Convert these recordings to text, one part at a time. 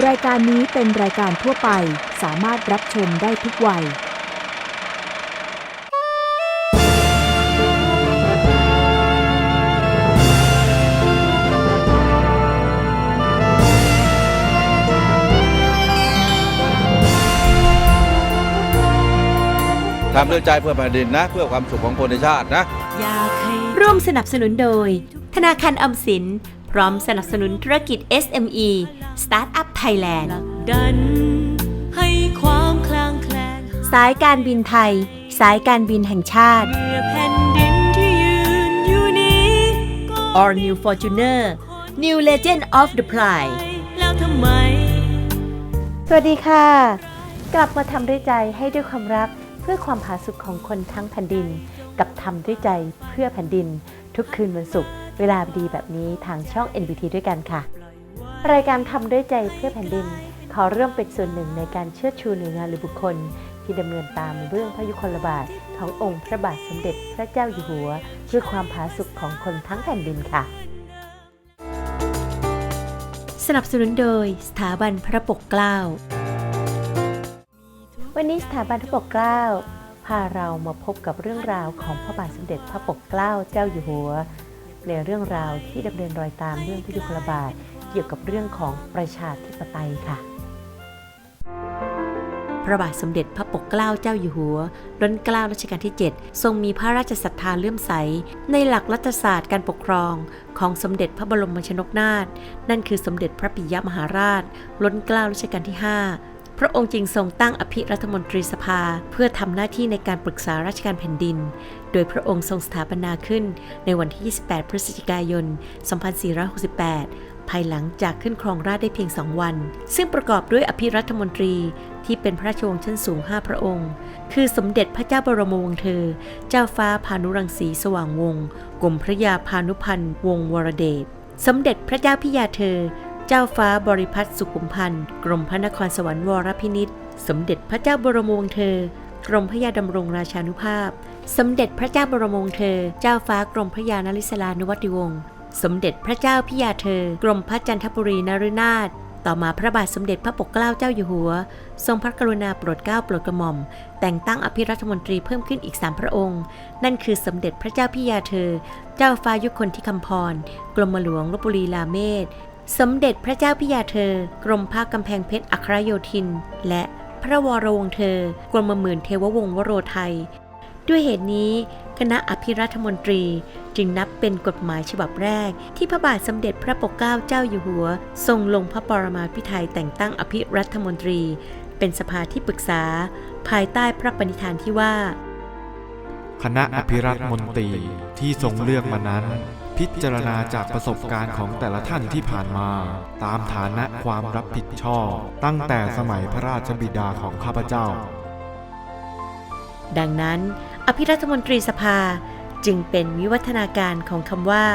รายการนี้เป็นรายการทั่วไปสามารถรับชมได้ทุกวัย ทำด้วยใจเพื่อแผ่นดินนะ เพื่อความสุขของคนในชาตินะอยากให้ร่วมสนับสนุนโดย ธนาคารออมสิน พร้อมสนับสนุนธุรกิจ SME Startup Thailand ผลักดันให้ความคลางแคลงสายการบินไทย สายการบินแห่งชาติเมื่อแผ่นดินที่ยืนอยู่นี้ก็ All New Fortuner New Legend of the Pride แล้วทำไม สวัสดีค่ะ กลับมาทำด้วยใจให้ด้วยความรักเพื่อความผาสุกของคนทั้งแผ่นดิน กับทำด้วยใจเพื่อแผ่นดิน ทุกคืนวันศุกร์ เวลาดีแบบนี้ทางช่อง NBT ด้วยกันค่ะ รายการทำด้วยใจเพื่อแผ่นดิน ขอเริ่มเป็นส่วนหนึ่งในการเชิดชูหน่วยงานหรือบุคคล ที่ดำเนินตามเรื่องพระยุคลบาทขององค์พระบาทสมเด็จพระเจ้าอยู่หัว เพื่อความผาสุกของคนทั้งแผ่นดินค่ะ สนับสนุนโดยสถาบันพระปกเกล้าวันนี้สถาบันพระปกเกล้าพาเรามาพบกับเรื่องราวของพระบาทสมเด็จพระปกเกล้าเจ้าอยู่หัว ในเรื่องราวที่ดำเนินรอยตามเรื่องพระยุคลบาทเกี่ยวกับเรื่องของประชาธิปไตยค่ะ พระบาทสมเด็จพระปกเกล้าเจ้าอยู่หัวรัชกาลรัชกาลที่ 7 ทรงมีพระราชศรัทธาเลื่อมใส ในหลักรัฐศาสตร์การปกครอง ของสมเด็จพระบรมชนกนาถนั่นคือสมเด็จพระปิยมหาราชล้นเกล้ารัชกาลที่ 5 พระองค์จึงทรงตั้งอภิรัฐมนตรีสภา เพื่อทำหน้าที่ในการปรึกษาราชการแผ่นดิน โดยพระองค์ทรงสถาปนาขึ้นในวันที่ 28 พฤศจิกายน 2468 ภายหลังจากขึ้นครองราชได้เพียง2วัน ซึ่งประกอบด้วยอภิรัฐมนตรีที่เป็นพระราชวงศ์ชั้นสูง 5 พระองค์ คือสมเด็จพระเจ้าบรมวงศ์เธอ เจ้าฟ้าพานุรังสีสว่างวงศ์กรมพระยาพานุพันธ์วงศ์วรเดช สมเด็จพระเจ้าพิยาเธอ จ้าฟ้าบริพัตรสุขุมพันธ์กรมพระนครสวรรค์วรพินิษสมเด็จพระเจ้าบรมวงศ์เธอกรมพระยาดำรงราชานุภาพ สมเด็จพระเจ้าบรมวงศ์เธอ เจ้าฟ้ากรมพระยานริศลานุวัติวงศ์ สมเด็จพระเจ้าพิยาเธอ กรมพระจันทบุรีนฤนาถ ต่อมาพระบาทสมเด็จพระปกเกล้าเจ้าอยู่หัว ทรงพระกรุณาโปรดเกล้าโปรดกระหม่อม แต่งตั้งอภิรัฐมนตรีเพิ่มขึ้นอีกสามพระองค์ นั่นคือสมเด็จพระเจ้าพิยาเธอ เจ้าฟ้ายุคนที่คำพร กรมหลวงลบบุรีลาเมศ สมเด็จพระเจ้าพิยาเธอ กรมพระกำแพงเพชรอัครโยธิน และพระวรวงเธอกรมหมื่นเทววงศ์วโรไทย ด้วยเหตุนี้ คณะอภิรัฐมนตรีจึงนับเป็นกฎหมายฉบับแรก ที่พระบาทสมเด็จพระปกเกล้าเจ้าอยู่หัว ทรงลงพระปรมาภิไธยแต่งตั้งอภิรัฐมนตรี เป็นสภาที่ปรึกษา ภายใต้พระปณิธานที่ว่า คณะอภิรัฐมนตรีที่ทรงเลือกมานั้น พิจารณาจากประสบการณ์ของแต่ละท่านที่ผ่านมา ตามฐานะความรับผิดชอบ ตั้งแต่สมัยพระราชบิดาของข้าพเจ้า ดังนั้น อภิรัฐมนตรีสภาจึงเป็นวิวัฒนาการของคำว่า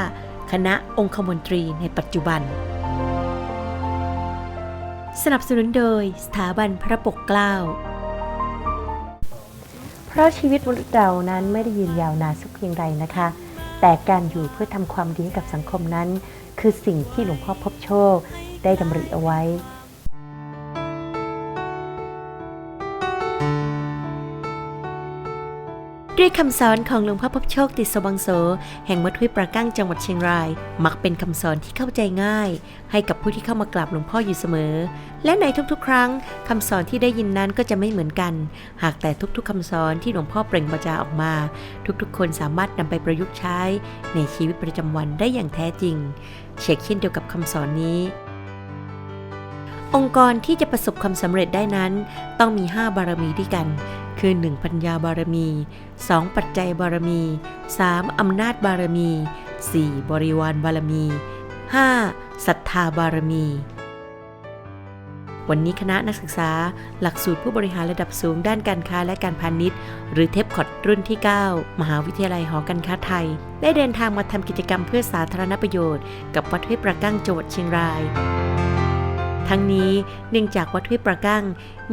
คณะองคมนตรีในปัจจุบัน สนับสนุนโดยสถาบันพระปกเกล้าเพราะชีวิตมนุษย์เรานั้นไม่ได้ยืนยาวนานสักเพียงใดนะคะ แต่การอยู่เพื่อทำความดีให้กับสังคมนั้น คือสิ่งที่หลวงพ่อพบโชคได้ดำริเอาไว้ ด้วยคำสอนของหลวงพ่อพบโชคติสวังโส แห่งวัดห้วยปรากั้งจังหวัดเชียงราย มักเป็นคำสอนที่เข้าใจง่าย ให้กับผู้ที่เข้ามากราบหลวงพ่ออยู่เสมอ และในทุกๆ ครั้งคำสอนที่ได้ยินนั้นก็จะไม่เหมือนกัน หากแต่ทุกๆคำสอนที่หลวงพ่อเปล่งประจาออกมา ทุกๆ คนสามารถนำไปประยุกต์ใช้ ในชีวิตประจำวันได้อย่างแท้จริง เช็คเช่นเดียวกับคำสอนนี้องค์กรที่จะประสบความสำเร็จได้นั้น ต้องมี 5 บารมีด้วยกัน คือ 1. ปัญญาบารมี 2. ปัจจัยบารมี 3. อำนาจบารมี 4. บริวารบารมี 5. ศรัทธาบารมี วันนี้คณะนักศึกษาหลักสูตรผู้บริหารระดับสูงด้านการค้าและการพาณิชย์ หรือเทปคอดรุ่นที่ 9 มหาวิทยาลัยหอการค้าไทย ได้เดินทางมาทำกิจกรรมเพื่อสาธารณประโยชน์ กับวัดห้วยประกั้งจังหวัดเชียงราย ทั้งนี้เนื่องจากวัดห้วยประกั้ง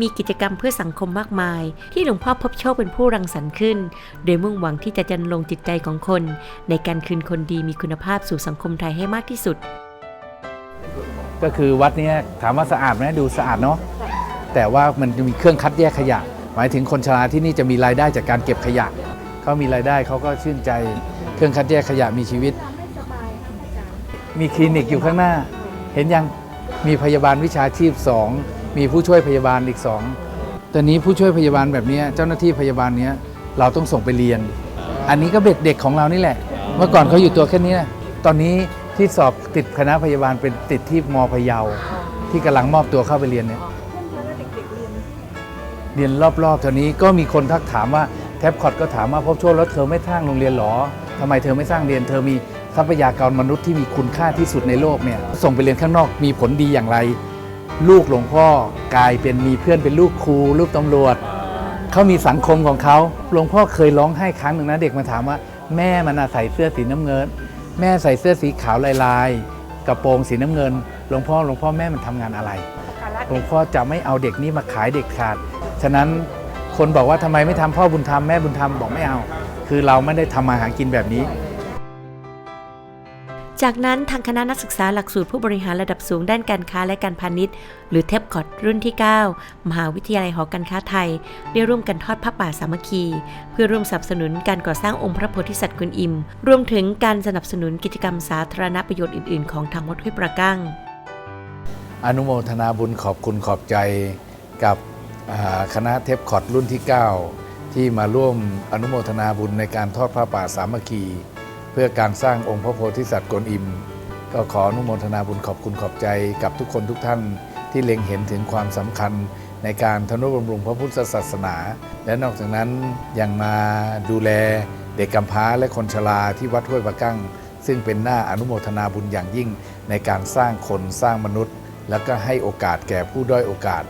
มีกิจกรรมเพื่อสังคมมากมาย ที่หลวงพ่อพบโชคเป็นผู้รังสรรค์ขึ้น โดยมุ่งหวังที่จะจันลงจิตใจของคน ในการคืนคนดีมีคุณภาพสู่สังคมไทยให้มากที่สุดปก็คือวัดเนี้ยถามว่าสะอาดไหมดูสะอาดเนาะแต่ว่ามันจะมีเครื่องคัดแยกขยะ หมายถึงคนชราที่นี่จะมีรายได้จากการเก็บขยะเขามีรายได้เขาก็ชื่นใจเครื่องคัดแยกขยะมีชีวิต มีคลินิกอยู่ข้างหน้า เห็นยัง มีพยาบาลวิชาชีพ 2 มีผู้ช่วยพยาบาลอีก 2ตอนนี้ผู้ช่วยพยาบาลแบบนี้เจ้าหน้าที่พยาบาลเนี้ยเราต้องส่งไปเรียน อันนี้ก็เด็กเด็กของเรานี่แหละ เมื่อก่อนเขาอยู่ตัวแค่นี้นะตอนนี้ที่สอบติดคณะพยาบาลเป็นติดที่มพะเยาที่กำลังมอบตัวเข้าไปเรียนเนี่ยเรียนรอบๆเท่านี้ก็มีคนทักถามว่าแท็บคอร์ดก็ถามว่าพบโชคแล้วเธอไม่สร้างโรงเรียนหรอทำไมเธอไม่สร้างเรียน เธอมี ทรัพยากรมนุษย์ที่มีคุณค่าที่สุดในโลกเนี่ยส่งไปเรียนข้างนอกมีผลดีอย่างไร ลูกหลวงพ่อกลายเป็นมีเพื่อนเป็นลูกครูลูกตำรวจเขามีสังคมของเขาหลวงพ่อเคยร้องไห้ครั้งหนึ่งนะเด็กมาถามว่า แม่มันน่ะใส่เสื้อสีน้ำเงิน แม่ใส่เสื้อสีขาวลายลายๆกระโปรงสีน้ำเงินหลวงพ่อหลวงพ่อแม่มันทำงานอะไรหลวงพ่อจะไม่เอาเด็กนี้มาขายเด็กขาด ฉะนั้นคนบอกว่าทำไมไม่ทำพ่อบุญธรรมแม่บุญธรรมบอกไม่เอา คือเราไม่ได้ทำมาหากินแบบนี้ จากนั้นทางคณะนักศึกษาหลักสูตรผู้บริหารระดับสูงด้านการค้าและการพาณิชย์ หรือเทปคอร์ดรุ่นที่ 9 มหาวิทยาลัยหอการค้าไทย ได้ร่วมกันทอดผ้าป่าสามัคคี เพื่อร่วมสนับสนุนการก่อสร้างองค์พระโพธิสัตว์กวนอิม รวมถึงการสนับสนุนกิจกรรมสาธารณประโยชน์อื่น ๆ ของทางวัดห้วยประกั้ง อนุโมทนาบุญขอบคุณขอบใจกับคณะเทปคอร์ดรุ่นที่ 9 ที่มาร่วมอนุโมทนาบุญในการทอดผ้าป่าสามัคคี เพื่อการสร้างองค์พระโพธิสัตว์กวนอิม ก็ขออนุโมทนาบุญขอบคุณขอบใจกับทุกคนทุกท่านที่เล็งเห็นถึงความสำคัญในการทนุบำรุงพระพุทธศาสนา และนอกจากนั้นยังมาดูแลเด็กกำพร้าและคนชราที่วัดห้วยปะกั้ง ซึ่งเป็นหน้าอนุโมทนาบุญอย่างยิ่ง ในการสร้างคนสร้างมนุษย์ แล้วก็ให้โอกาสแก่ผู้ด้อยโอกาส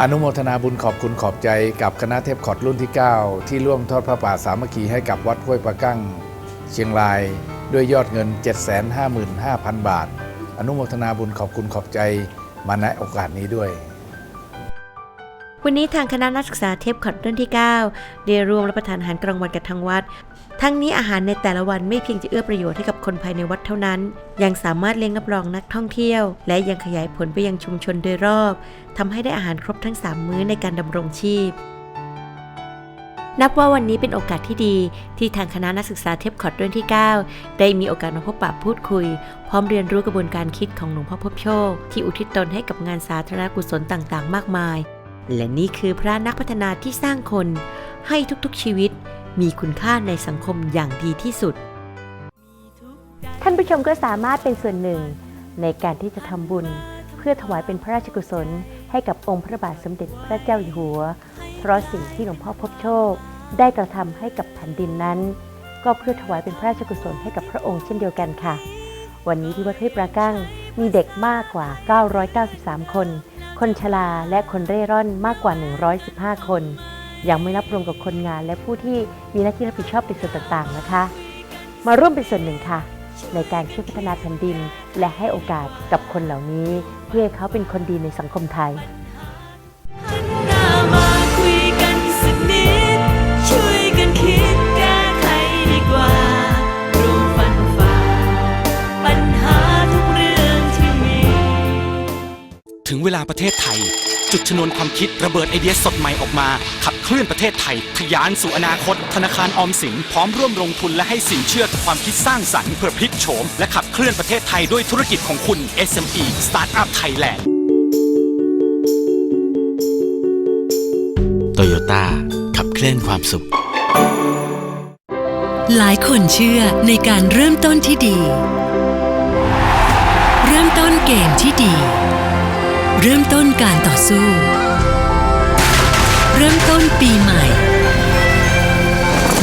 อนุโมทนาบุญขอบคุณขอบใจกับคณะเทพคอดรุ่นที่ 9 ที่ร่วมทอดพระป่าสามัคคีให้กับวัดห้วยปะกั้ง เชียงรายด้วยยอดเงิน 755,000 บาท อนุโมทนาบุญขอบคุณขอบใจมาณโอกาสนี้ด้วย วันนี้ทางคณะนักศึกษาเทปคอร์ดรุ่นที่ 9 ได้ร่วมรับประทานอาหารกลางวันกับทางวัด ทั้งนี้อาหารในแต่ละวันไม่เพียงจะเอื้อประโยชน์ให้กับคนภายในวัดเท่านั้น ยังสามารถเลี้ยงรับรองนักท่องเที่ยว และยังขยายผลไปยังชุมชนโดยรอบทำให้ได้อาหารครบทั้ง 3 มื้อในการดำรงชีพ นับว่าวันนี้เป็นโอกาสที่ดีที่ทางคณะนักศึกษาเทปคอร์ดรุ่นที่ 9 ได้มีโอกาสมาพบปะพูดคุย พร้อมเรียนรู้กระบวนการคิดของหลวงพ่อพบโชค ที่อุทิศตนให้กับงานสาธารณกุศลต่างๆ มากมาย และนี่คือพระนักพัฒนาที่สร้างคน ให้ทุกๆชีวิต มีคุณค่าในสังคมอย่างดีที่สุด ท่านผู้ชมก็สามารถเป็นส่วนหนึ่ง ในการที่จะทำบุญ เพื่อถวายเป็นพระราชกุศล ให้กับองค์พระบาทสมเด็จพระเจ้าอยู่หัว เพราะสิ่งที่หลวงพ่อพบโชค ได้กระทำให้กับแผ่นดินนั้น ก็เพื่อถวายเป็นพระราชกุศลให้กับพระองค์เช่นเดียวกันค่ะ วันนี้ที่วัดห้วยปรากั้งมีเด็กมากกว่า 993 คน คนชราและคนเร่ร่อนมากกว่า 115 คน ยังไม่นับรวมกับคนงานและผู้ที่มีหน้าที่รับผิดชอบในส่วนต่างๆนะคะ มาร่วมเป็นส่วนหนึ่งค่ะ ในการช่วยพัฒนาแผ่นดิน และให้โอกาสกับคนเหล่านี้ เพื่อให้เขาเป็นคนดีในสังคมไทย ถึงเวลาประเทศไทย จุดชนวนความคิดระเบิดไอเดียสดใหม่ออกมา ขับเคลื่อนประเทศไทย ทะยานสู่อนาคต ธนาคารออมสิน พร้อมร่วมลงทุนและให้สินเชื่อกับความคิดสร้างสรรค์เพื่อพลิกโฉม และขับเคลื่อนประเทศไทยด้วยธุรกิจของคุณ SME Startup Thailand โตโยต้าขับเคลื่อนความสุข หลายคนเชื่อในการเริ่มต้นที่ดี เริ่มต้นเกมที่ดี เริ่มต้นการต่อสู้ เริ่มต้นปีใหม่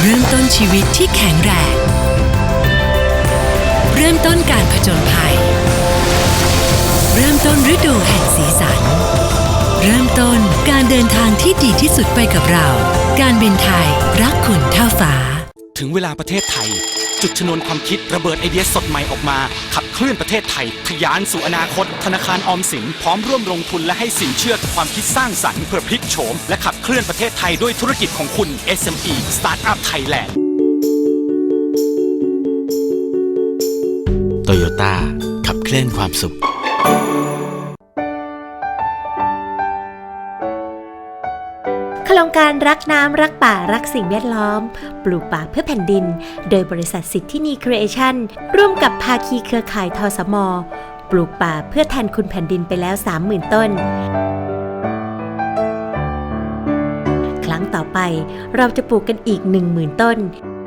เริ่มต้นชีวิตที่แข็งแรง เริ่มต้นการผจญภัย เริ่มต้นฤดูแห่งสีสัน เริ่มต้นการเดินทางที่ดีที่สุดไปกับเรา การบินไทยรักคุณเท่าฟ้า ถึงเวลาประเทศไทย จุดชนวนความคิดระเบิดไอเดียสดใหม่ออกมา ขับเคลื่อนประเทศไทยทะยานสู่อนาคต ธนาคารออมสินพร้อมร่วมลงทุนและให้สินเชื่อกับความคิดสร้างสรรค์เพื่อพลิกโฉม และขับเคลื่อนประเทศไทยด้วยธุรกิจของคุณ SME Startup Thailand Toyota ขับเคลื่อนความสุข ครงการรักน้ำรักป่ารักสิ่งแวดล้อม ปลูกป่าเพื่อแผ่นดิน โดยบริษัทสิทธินีครีเอชั่นร่วมกับภาคีเครือข่ายทสม ปลูกป่าเพื่อแทนคุณแผ่นดินไปแล้ว 30,000 ต้น ครั้งต่อไปเราจะปลูกกันอีก 10,000 ต้น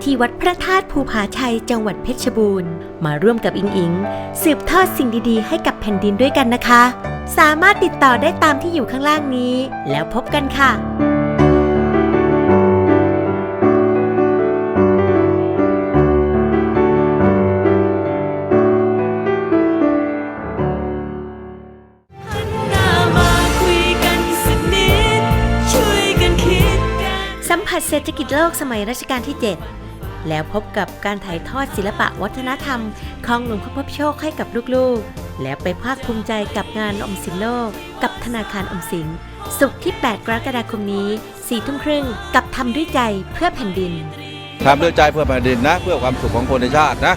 ที่วัดพระธาตุภูผาชัยจังหวัดเพชรบูรณ์ มาร่วมกับอิงอิง สืบทอดสิ่งดีๆ ให้กับแผ่นดินด้วยกันนะคะสามารถติดต่อได้ตามที่อยู่ข้างล่างนี้ แล้วพบกันค่ะ เศรษฐกิจโลกสมัยรัชกาลที่ 7 แล้วพบกับการถ่ายทอดศิลปะวัฒนธรรม ของหลวงพ่อพบโชคให้กับลูกๆ แล้วไปภาคภูมิใจกับงานอมสินโลก กับธนาคารออมสินสุขที่ 8 กรกฎาคมนี้4ทุ่มครึ่งกับทำด้วยใจเพื่อแผ่นดินทำด้วยใจเพื่อแผ่นดินนะ เพื่อความสุขของคนในชาตินะ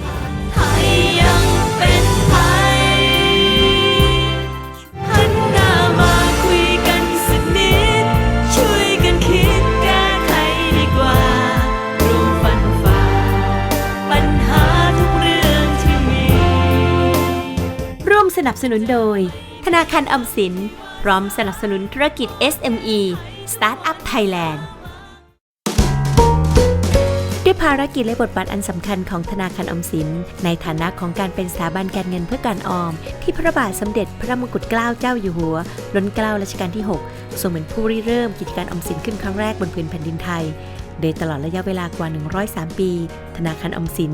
นับสนุนโดย ธนาคารอมสิน พร้อมสนับสนุนธุรกิจ SME Startup Thailand ด้วยภารกิจและบทบาทอันสำคัญของธนาคารอมสิน ในฐานะของการเป็นสถาบันการเงินเพื่อการออม ที่พระบาทสมเด็จพระมงกุฎเกล้าเจ้าอยู่หัวรัชเกล้ารัชกาลที่ 6 ทรงเป็นผู้ริเริ่มกิจการอมสินขึ้นครั้งแรกบนพื้นแผ่นดินไทย โดยตลอดระยะเวลากว่า 103 ปี ธนาคารออมสิน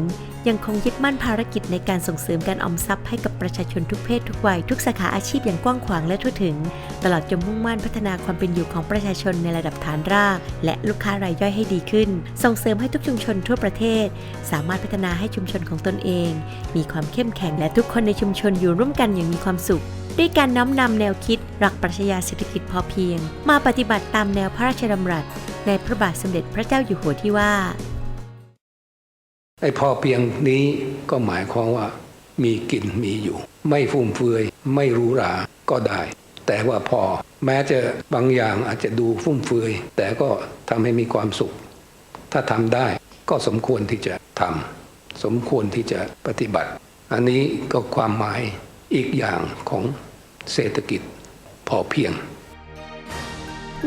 ยังคงยึดมั่นภารกิจในการส่งเสริมการออมทรัพย์ให้กับประชาชนทุกเพศทุกวัยทุกสาขาอาชีพอย่างกว้างขวางและทั่วถึง ตลอดจนมุ่งมั่นพัฒนาความเป็นอยู่ของประชาชนในระดับฐานราก และลูกค้ารายย่อยให้ดีขึ้น ส่งเสริมให้ทุกชุมชนทั่วประเทศ สามารถพัฒนาให้ชุมชนของตนเอง มีความเข้มแข็งและทุกคนในชุมชนอยู่ร่วมกันอย่างมีความสุขด้วยการน้อมนำแนวคิด หลักปรัชญาเศรษฐกิจพอเพียง มาปฏิบัติตามแนวพระราชดำรัส ในพระบาทสมเด็จพระเจ้าอยู่หัวที่ว่า ไอ้พอเพียงนี้ก็หมายความว่า มีกินมีอยู่ ไม่ฟุ่มเฟือยไม่รู้ราก็ได้ แต่ว่าพอ แม้จะบางอย่างอาจจะดูฟุ่มเฟือยแต่ก็ทำให้มีความสุข ถ้าทำได้ก็สมควรที่จะทำสมควรที่จะปฏิบัติ อันนี้ก็ความหมายอีกอย่างของเศรษฐกิจพอเพียง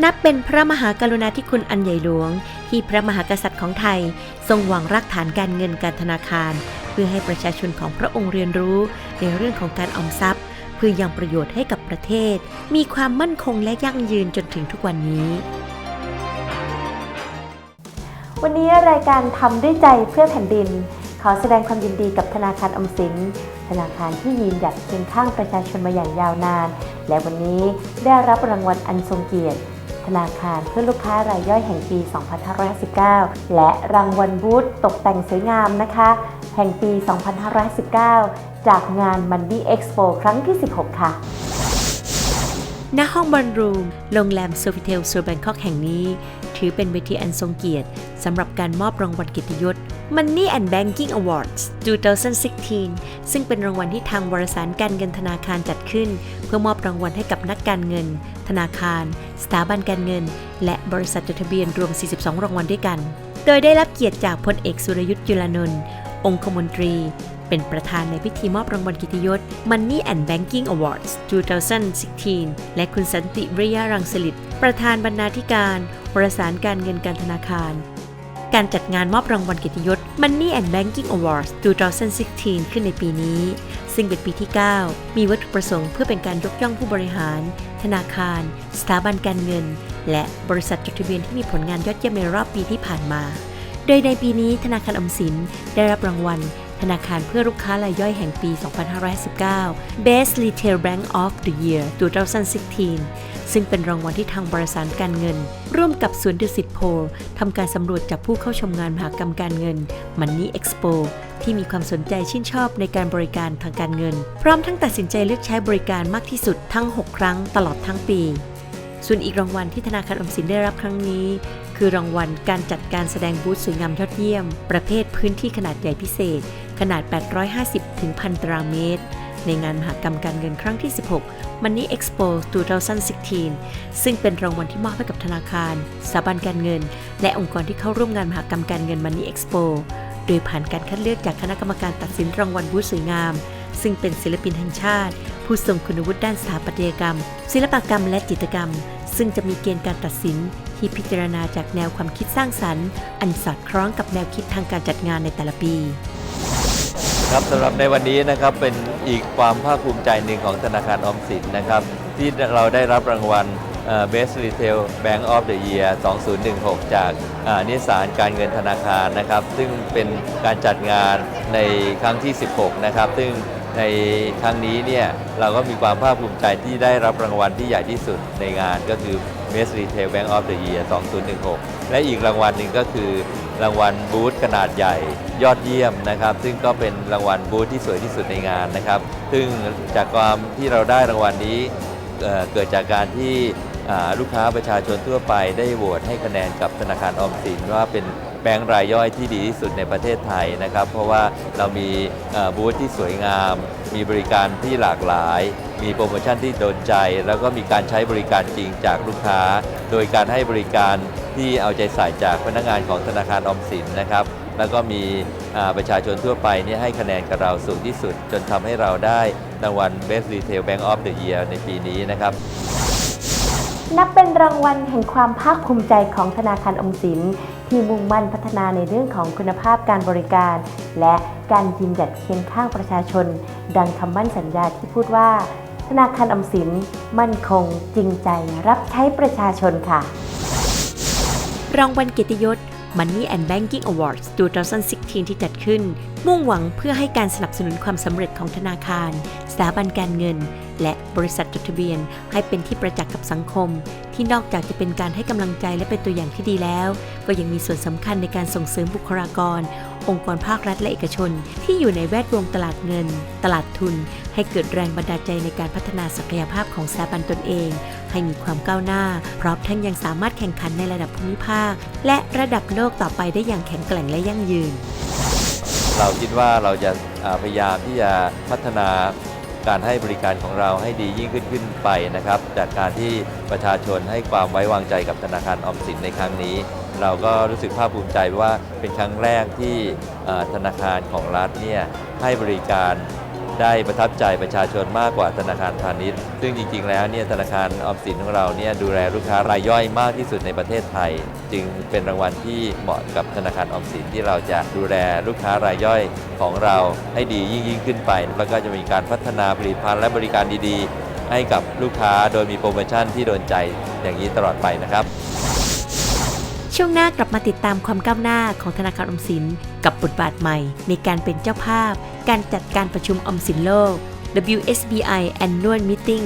นับเป็นพระมหากรุณาธิคุณอันใหญ่หลวง ที่พระมหากษัตริย์ของไทย ทรงวางรากฐานการเงินการธนาคาร เพื่อให้ประชาชนของพระองค์เรียนรู้ในเรื่องของการออมทรัพย์ เพื่อยังประโยชน์ให้กับประเทศ มีความมั่นคงและยั่งยืนจนถึงทุกวันนี้ วันนี้รายการทำด้วยใจเพื่อแผ่นดิน ขอแสดงความยินดีกับธนาคารออมสินธนาคารที่ยืนหยัดเคียงข้างประชาชนมาอย่างยาวนาน และวันนี้ได้รับรางวัลอันทรงเกียรติ ธนาคารเพื่อลูกค้ารายย่อยแห่งปี 2519และรางวัลบูธตกแต่งสวยงามนะคะ แห่งปี 2519จากงาน Money Expo ครั้งที่ 16 ค่ะณห้องบอลรูม โรงแรมโซฟิเทลโซแบงคอกแห่งนี้ ถือเป็นเวทีอันทรงเกียรติสำหรับการมอบรางวัลเกียรติยศ Money and Banking Awards 2016 ซึ่งเป็นรางวัลที่ทางบริษัทการเงินธนาคารจัดขึ้น เพื่อมอบรางวัลให้กับนักการเงิน ธนาคาร สถาบันการเงิน และบริษัทจดทะเบียนรวม 42 รางวัลด้วยกัน โดยได้รับเกียรติจากพลเอกสุรยุทธ์จุลานนท์องคมนตรี เป็นประธานในพิธีมอบรางวัลกิติยศ Money and Banking Awards 2016 และคุณสันติวิริยารังสลิตประธานบรรณาธิการบริสารการเงินการธนาคาร การจัดงานมอบรางวัลกียรติยศ Money and Banking Awards 2016 ขึ้นในปีนี้ ซึ่งเป็นปีที่ 9 มีวัตถุประสงค์เพื่อเป็นการยกย่องผู้บริหาร ธนาคาร สถาบันการเงิน และบริษัทจดทะเบียนที่มีผลงานยอดเยี่ยมในรอบปีที่ผ่านมา โดยในปีนี้ธนาคารอมสินได้รับรางวัล ธนาคารเพื่อลูกค้ารายย่อยแห่งปี 2519 Best Retail Bank of the Year 2016 ซึ่งเป็นรางวัลที่ทางบริษัทการเงิน ร่วมกับศูนดุสิตโพลทำการสำรวจจากผู้เข้าชมงานมหากรรมการเงิน Money Expo ที่มีความสนใจชื่นชอบในการบริการทางการเงิน พร้อมทั้งตัดสินใจเลือกใช้บริการมากที่สุดทั้ง 6 ครั้งตลอดทั้งปี ส่วนอีกรางวัลที่ธนาคารอมสินได้รับครั้งนี้ คือรางวัลการจัดการแสดงบูธสวยงามยอดเยี่ยม ประเภทพื้นที่ขนาดใหญ่พิเศษ ขนาด 850 ถึง1,000ตารางเมตร ในงานมหกรรมการเงินครั้งที่ 16 Money Expo 2016 ซึ่งเป็นรางวัลที่มอบให้กับธนาคาร สถาบันการเงิน และองค์กรที่เข้าร่วมงานมหกรรมการเงิน Money Expo โดยผ่านการคัดเลือกจากคณะกรรมการตัดสินรางวัลบูธสวยงาม ซึ่งเป็นศิลปินแห่งชาติ ผู้ทรงคุณวุฒิด้านสถาปัตยกรรม ศิลปกรรมและจิตรกรรม ซึ่งจะมีเกณฑ์การตัดสินที่พิจารณาจากแนวความคิดสร้างสรรค์ อันสอดคล้องกับแนวคิดทางการจัดงานในแต่ละปี ครับสำหรับในวันนี้นะครับเป็นอีกความภาคภูมิใจหนึ่งของธนาคารออมสินนะครับ ที่เราได้รับรางวัลเอ่อ Best Retail Bank of the Year 2016 จากนิสารการเงินธนาคารนะครับ ซึ่งเป็นการจัดงานในครั้งที่ 16 นะครับ ซึ่งในครั้งนี้เนี่ยเราก็มีความภาคภูมิใจที่ได้รับรางวัลที่ใหญ่ที่สุดในงานก็คือ Best Retail Bank of the Year 2016 และอีกรางวัลหนึ่งก็คือ รางวัลบูธขนาดใหญ่ยอดเยี่ยมนะครับ ซึ่งก็เป็นรางวัลบูธที่สวยที่สุดในงานนะครับ ซึ่งจากความที่เราได้รางวัลนี้เเกิดจากการที่ลูกค้าประชาชนทั่วไปได้โหวตให้คะแนนกับธนาคารออมสินว่าเป็นแบงก์รายย่อยที่ดีที่สุดในประเทศไทยนะครับ เพราะว่าเรามีบูธที่สวยงาม มีบริการที่หลากหลาย มีโปรโมชั่นที่โดนใจ แล้วก็มีการใช้บริการจริงจากลูกค้า โดยการให้บริการที่เอาใจใส่จากพนักงานของธนาคารออมสินนะครับ แล้วก็มีประชาชนทั่วไปนี่ให้คะแนนกับเราสูงที่สุด จนทำให้เราได้รางวัล Best Retail Bank of the Year ในปีนี้นะครับนับเป็นรางวัลแห่งความภาคภูมิใจของธนาคารอมสิน ที่มุ่งมั่นพัฒนาในเรื่องของคุณภาพการบริการ และการยืนหยัดเคียงข้างประชาชน ดังคำมั่นสัญญาที่พูดว่า ธนาคารออมสิน มั่นคง จริงใจรับใช้ประชาชนค่ะ รางวัลเกียรติยศ Money and Banking Awards 2016 ที่จัดขึ้น มุ่งหวังเพื่อให้การสนับสนุนความสำเร็จของธนาคาร ถาบันการเงิน และบริษัทจดทะเบียน ให้เป็นที่ประจักษ์กับสังคม ที่นอกจากจะเป็นการให้กำลังใจและเป็นตัวอย่างที่ดีแล้ว ก็ยังมีส่วนสำคัญในการส่งเสริมบุคลากร องค์กรภาครัฐและเอกชน ที่อยู่ในแวดวงตลาดเงิน ตลาดทุน ให้เกิดแรงบันดาลใจในการพัฒนาศักยภาพของสถาบันตนเอง ให้มีความก้าวหน้า พร้อมทั้งยังสามารถแข่งขันในระดับภูมิภาค และระดับโลกต่อไปได้อย่างแข็งแกร่งและยั่งยืนเราคิดว่าเราจะพยายามที่จะพัฒนา การให้บริการของเราให้ดียิ่งขึ้นขึ้นไปนะครับ จากการที่ประชาชนให้ความไว้วางใจกับธนาคารออมสินในครั้งนี้ เราก็รู้สึกภาคภูมิใจว่าเป็นครั้งแรกที่ธนาคารของรัฐเนี่ยให้บริการ ได้ประทับใจประชาชนมากกว่าธนาคารพาณิชย์ ซึ่งจริง ๆ แล้วเนี่ยธนาคารออมสินของเราเนี่ยดูแลลูกค้ารายย่อยมากที่สุดในประเทศไทย จึงเป็นรางวัลที่เหมาะกับธนาคารออมสินที่เราจะดูแลลูกค้ารายย่อยของเราให้ดียิ่งยิ่งขึ้นไป แล้วก็จะมีการพัฒนาผลิตภัณฑ์และบริการดีๆ ให้กับลูกค้าโดยมีโปรโมชั่นที่โดนใจอย่างนี้ตลอดไปนะครับ ช่วงหน้ากลับมาติดตามความก้าวหน้าของธนาคารออมสินกับบทบาทใหม่ในการเป็นเจ้าภาพ การจัดการประชุมออมสินโลก WSBI Annual Meeting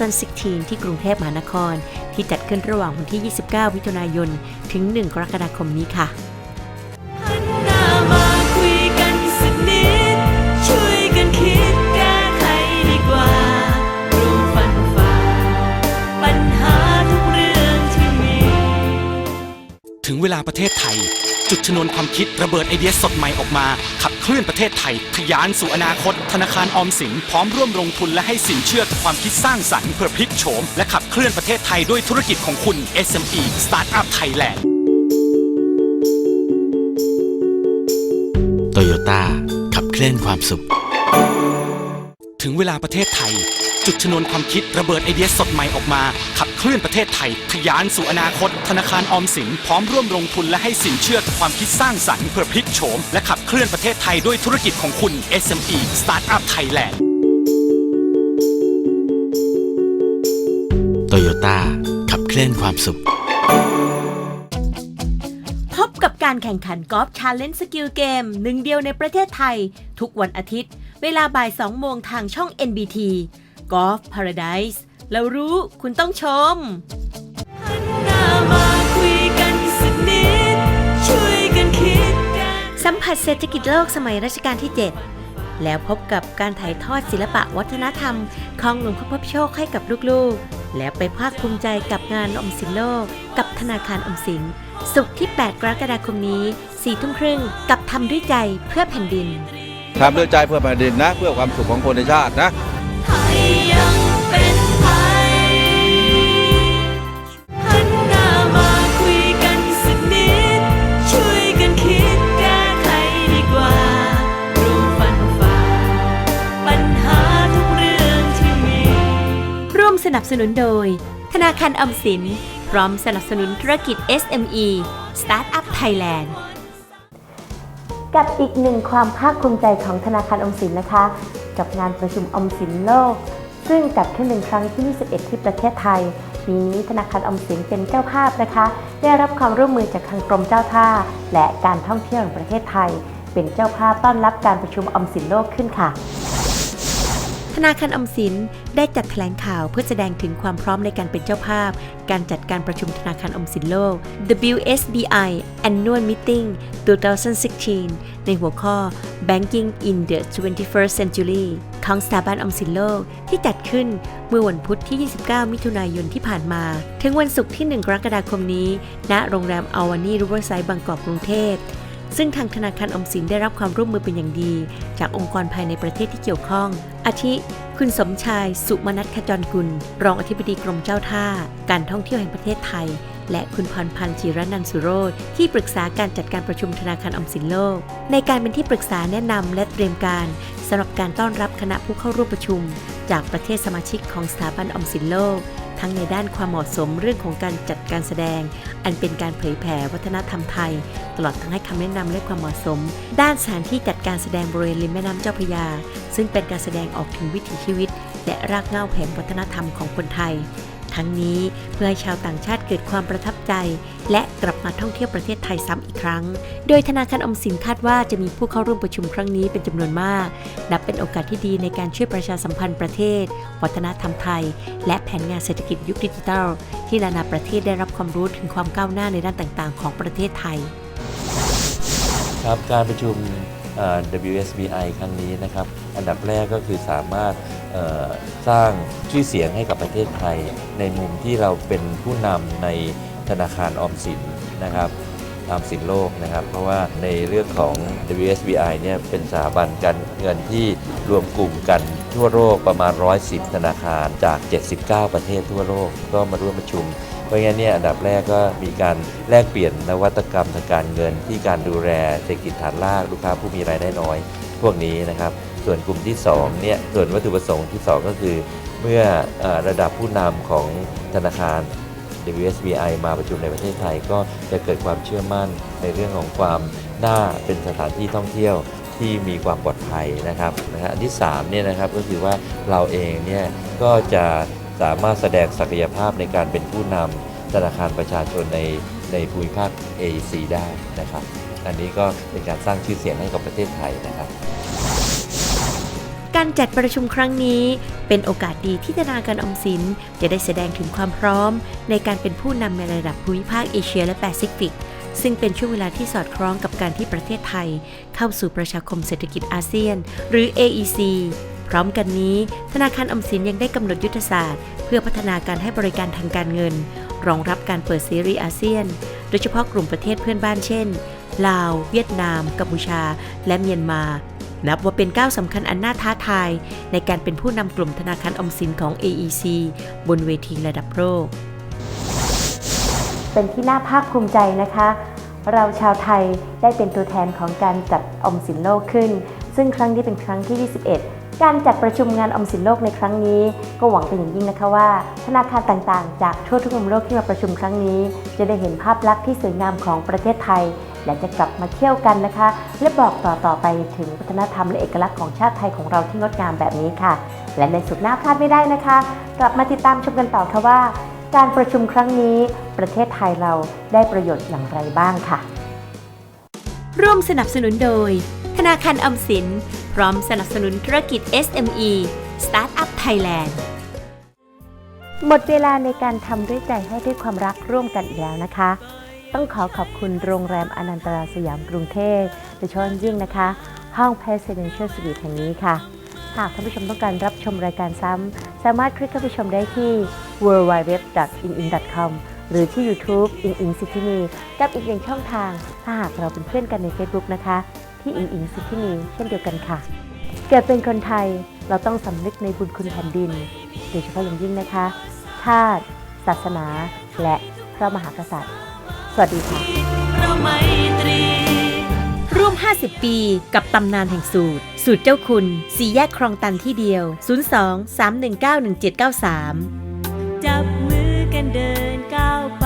2016 ที่กรุงเทพมหานคร ที่จัดขึ้นระหว่างวันที่ 29 มิถุนายน ถึง 1 กรกฎาคมนี้ค่ะหันหน้ามาคุยกันสักนิดช่วยกันคิดแก้ไขดีกว่าร่วมฟันฝ่าปัญหาทุกเรื่องที่มีถึงเวลาประเทศไทย จุดชนวนความคิดระเบิดไอเดียสดใหม่ออกมา ขับเคลื่อนประเทศไทยทะยานสู่อนาคต ธนาคารออมสินพร้อมร่วมลงทุนและให้สินเชื่อกับความคิดสร้างสรรค์เพื่อพลิกโฉมและขับเคลื่อนประเทศไทยด้วยธุรกิจของคุณ SME Startup Thailand โตโยต้าขับเคลื่อนความสุข ถึงเวลาประเทศไทย จุดชนวนความคิดระเบิดไอเดียสดใหม่ออกมา ขับเคลื่อนประเทศไทยทะยานสู่อนาคต ธนาคารออมสินพร้อมร่วมลงทุนและให้สินเชื่อกับความคิดสร้างสรรค์เพื่อพลิกโฉม และขับเคลื่อนประเทศไทยด้วยธุรกิจของคุณ SME Startup Thailand โตโยต้าขับเคลื่อนความสุข พบกับการแข่งขันกอล์ฟชาเลนจ์สกิลเกมหนึ่งเดียวในประเทศไทย ทุกวันอาทิตย์ เวลาบ่าย 2 โมงทางช่อง NBT Golf Paradise แล้วรู้คุณต้องชมหันหน้ามาคุยกันสักนิดช่วยกันคิดแก้สัมผัสเศรษฐกิจโลกสมัยรัชกาลที่ 7 แล้วพบกับการถ่ายทอดศิลปะวัฒนธรรม ของหลวงพ่อพบโชคให้กับลูกๆ แล้วไปภาคภูมิใจกับงานออมสินโลก กับธนาคารออมสินศุกร์ที่ 8 กรกฎาคมนี้4ทุ่มครึ่งกับทำด้วยใจเพื่อแผ่นดินทำด้วยใจเพื่อแผ่นดินนะ เพื่อความสุขของคนในชาตินะ นุนโดย ธนาคารอมสิน พร้อมสนับสนุนธุรกิจ SME Startup Thailand กับอีกหนึ่งความภาคภูมิใจของธนาคารอมสินนะคะ กับงานประชุมอมสินโลก ซึ่งจัดขึ้นเป็นครั้งที่ 21 ที่ประเทศไทยปีนี้ธนาคารอมสินเป็นเจ้าภาพนะคะ ได้รับความร่วมมือจากทางกรมเจ้าท่า และการท่องเที่ยวแห่งประเทศไทย เป็นเจ้าภาพต้อนรับการประชุมอมสินโลกขึ้นค่ะ ธนาคารอมสินได้จัดแถลงข่าวเพื่อแสดงถึงความพร้อมในการเป็นเจ้าภาพ การจัดการประชุมธนาคารอมสินโลก WSBI Annual Meeting 2016 ในหัวข้อ Banking in the 21st Century ของสถาบันอมสินโลกที่จัดขึ้นเมื่อวันพุธที่ 29 มิถุนายนที่ผ่านมา ถึงวันศุกร์ที่ 1 กรกฎาคมนี้ ณ โรงแรมอวานีรูเวอร์ไซด์บางกอกกรุงเทพ ซึ่งทางธนาคารอมสินได้รับความร่วมมือเป็นอย่างดี จากองค์กรภายในประเทศที่เกี่ยวข้อง อาทิ คุณสมชาย สุมนัทขจรกุล รองอธิบดีกรมเจ้าท่า การท่องเที่ยวแห่งประเทศไทย และคุณพรพันธ์จิรนันสุโรธที่ปรึกษาการจัดการประชุมธนาคารอมสินโลก ในการเป็นที่ปรึกษาแนะนำและเตรียมการสำหรับการต้อนรับคณะผู้เข้าร่วมประชุม จากประเทศสมาชิกของสถาบันอมสินโลก ทั้งในด้านความเหมาะสมเรื่องของการจัดการแสดง อันเป็นการเผยแผ่วัฒนธรรมไทย ตลอดทั้งให้คำแนะนำและความเหมาะสม ด้านสถานที่จัดการแสดงบริเวณริมแม่น้ำเจ้าพระยา ซึ่งเป็นการแสดงออกถึงวิถีชีวิต และรากเหง้าแห่งวัฒนธรรมของคนไทย ทั้งนี้เพื่อให้ชาวต่างชาติเกิดความประทับใจ และกลับมาท่องเที่ยวประเทศไทยซ้ำอีกครั้ง โดยธนาคารอมสินคาดว่าจะมีผู้เข้าร่วมประชุมครั้งนี้เป็นจำนวนมาก นับเป็นโอกาสที่ดีในการช่วยประชาสัมพันธ์ประเทศ วัฒนธรรมไทย และแผนงานเศรษฐกิจยุคดิจิทัล ที่นานาประเทศได้รับความรู้ถึงความก้าวหน้าในด้านต่างๆ ของประเทศไทยครับการประชุม WSBI ครั้งนี้นะครับ อันดับแรกก็คือสามารถ สร้างชื่อเสียงให้กับประเทศไทย ในมุมที่เราเป็นผู้นำในธนาคารออมสินนะครับออมสินโลกนะครับ เพราะว่าในเรื่องของ WSBI เนี่ยเป็นสถาบันการเงินที่รวมกลุ่มกันทั่วโลกประมาณ 110 ธนาคารจาก 79 ประเทศทั่วโลกก็มาร่วมประชุม เพราะงั้นเนี่ยอันดับแรกก็มีการแลกเปลี่ยนนวัตกรรมทางการเงินที่การดูแลเศรษฐกิจฐานรากลูกค้าผู้มีรายได้น้อย พวกนี้นะครับ ส่วนกลุ่มที่2เนี่ยส่วนวัตถุประสงค์ที่ 2 ก็คือ เมื่ออระดับผู้นำของธนาคาร WSBI มาประชุมในประเทศไทย ก็จะเกิดความเชื่อมั่นในเรื่องของความน่าเป็นสถานที่ท่องเที่ยวที่มีความปลอดภัยนะครับนะฮะอันที่3เนี่ยนะครับก็คือว่าเราเองเนี่ยก็จะสามารถแสดงศักยภาพในการเป็นผู้นำธนาคารประชาชนในในภูมิภาค AEC ได้นะครับ อันนี้ก็เป็นการสร้างชื่อเสียงให้กับประเทศไทยนะครับ การจัดประชุมครั้งนี้ เป็นโอกาสดีที่ธนาคารออมสิน จะได้แสดงถึงความพร้อม ในการเป็นผู้นำในระดับภูมิภาคเอเชียและแปซิฟิก ซึ่งเป็นช่วงเวลาที่สอดคล้องกับการที่ประเทศไทย เข้าสู่ประชาคมเศรษฐกิจอาเซียน หรือ AEC พร้อมกันนี้ ธนาคารออมสินยังได้กำหนดยุทธศาสตร์ เพื่อพัฒนาการให้บริการทางการเงิน รองรับการเปิดเสรีอาเซียน โดยเฉพาะกลุ่มประเทศเพื่อนบ้านเช่น ลาว เวียดนาม กัมพูชา และเมียนมา นับว่าเป็นก้าวสำคัญอันน่าท้าทาย ในการเป็นผู้นำกลุ่มธนาคารออมสินของ AEC บนเวทีระดับโลก เป็นที่น่าภาคภูมิใจนะคะ เราชาวไทยได้เป็นตัวแทนของการจัดออมสินโลกขึ้น ซึ่งครั้งนี้เป็นครั้งที่ 21 การจัดประชุมงานออมสินโลกในครั้งนี้ ก็หวังเป็นอย่างยิ่งนะคะว่า ธนาคารต่างๆ จากทั่วทุกมุมโลกที่มาประชุมครั้งนี้ จะได้เห็นภาพลักษณ์ที่สวยงามของประเทศไทย และจะกลับมาเที่ยวกันนะคะ และบอกต่อๆไปถึงวัฒนธรรมและเอกลักษณ์ของชาติไทยของเราที่งดงามแบบนี้ค่ะ และในสุดหน้าพลาดไม่ได้นะคะ กลับมาติดตามชมกันต่อค่ะว่า การประชุมครั้งนี้ ประเทศไทยเราได้ประโยชน์อย่างไรบ้างค่ะ ร่วมสนับสนุนโดย ธนาคารออมสิน พร้อมสนับสนุนธุรกิจ SME Startup Thailand หมดเวลาในการทำด้วยใจให้ด้วยความรักร่วมกันอีกแล้วนะคะ ต้องขอขอบคุณโรงแรมอนันตราสยามกรุงเทพโดยเฉพาะยิ่งนะคะ ห้อง Presidential Suite แห่งนี้ค่ะ หากท่านผู้ชมต้องการรับชมรายการซ้ำ สามารถคลิกเข้าไปชมได้ที่ www.inin.com หรือที่ YouTube In In City กับอีกหนึ่งช่องทางถ้าหากเราเป็นเพื่อนกันใน Facebook นะคะ พี่อิงอิงสุธินีเช่นเดียวกันค่ะ เกิดเป็นคนไทยเราต้องสำนึกในบุญคุณแผ่นดิน โดยเฉพาะอย่างยิ่งนะคะชาติ ศาสนา และพระมหากษัตริย์ สวัสดีค่ะเราไมตรีร่วม 50 ปีกับตำนานแห่งสูตร สูตรเจ้าคุณ สีแยกคลองตันที่เดียว 02 319 1793 จับมือกันเดินก้าวไป